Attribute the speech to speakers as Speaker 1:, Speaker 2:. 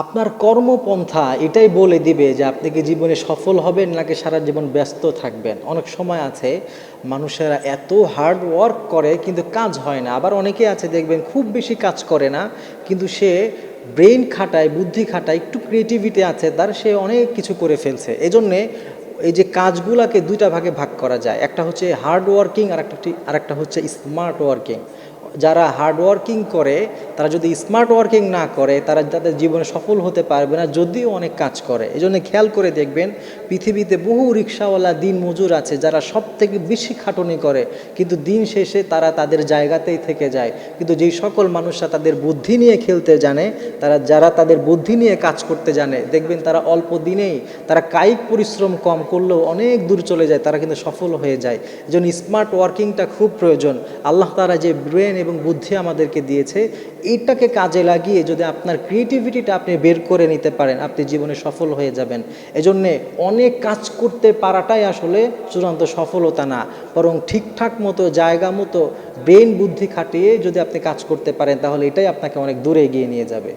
Speaker 1: আপনার কর্মপন্থা এটাই বলে দিবে যে আপনি কি জীবনে সফল হবেন নাকি সারা জীবন ব্যস্ত থাকবেন? অনেক সময় আছে মানুষেরা এত হার্ড ওয়ার্ক করে কিন্তু কাজ হয় না। আবার অনেকে আছে দেখবেন খুব বেশি কাজ করে না, কিন্তু সে ব্রেন খাটায়, বুদ্ধি খাটায়, একটু ক্রিয়েটিভিটি আছে, তার সে অনেক কিছু করে ফেলছে। এজন্যে এই যে কাজগুলাকে দুইটা ভাগে ভাগ করা যায়। একটা হচ্ছে হার্ড ওয়ার্কিং আর একটা আর একটা হচ্ছে স্মার্ট ওয়ার্কিং যারা হার্ড ওয়ার্কিং করে, তারা যদি স্মার্ট ওয়ার্কিং না করে, তারা তাদের জীবনে সফল হতে পারবে না, যদিও অনেক কাজ করে। এই জন্য খেয়াল করে দেখবেন, পৃথিবীতে বহু রিক্সাওয়ালা দিন মজুর আছে, যারা সব থেকে বেশি খাটুনি করে, কিন্তু দিন শেষে তারা তাদের জায়গাতেই থেকে যায়। কিন্তু যেই সকল মানুষরা তাদের বুদ্ধি নিয়ে খেলতে জানে, তারা, যারা তাদের বুদ্ধি নিয়ে কাজ করতে জানে, দেখবেন তারা অল্প দিনেই, তারা কায়িক পরিশ্রম কম করলেও অনেক দূর চলে যায়, তারা কিন্তু সফল হয়ে যায়। এই জন্য স্মার্ট ওয়ার্কিংটা খুব প্রয়োজন। আল্লাহ তারা যে ব্রেন এবং বুদ্ধি আমাদেরকে দিয়েছে এটাকে কাজে লাগিয়ে যদি আপনার ক্রিয়েটিভিটিটা আপনি বের করে নিতে পারেন, আপনি জীবনে সফল হয়ে যাবেন। এজন্যে অনেক কাজ করতে পারাটাই আসলে চূড়ান্ত সফলতা না, বরং ঠিকঠাক মতো, জায়গা মতো ব্রেন বুদ্ধি খাটিয়ে যদি আপনি কাজ করতে পারেন, তাহলে এটাই আপনাকে অনেক দূরে এগিয়ে নিয়ে যাবে।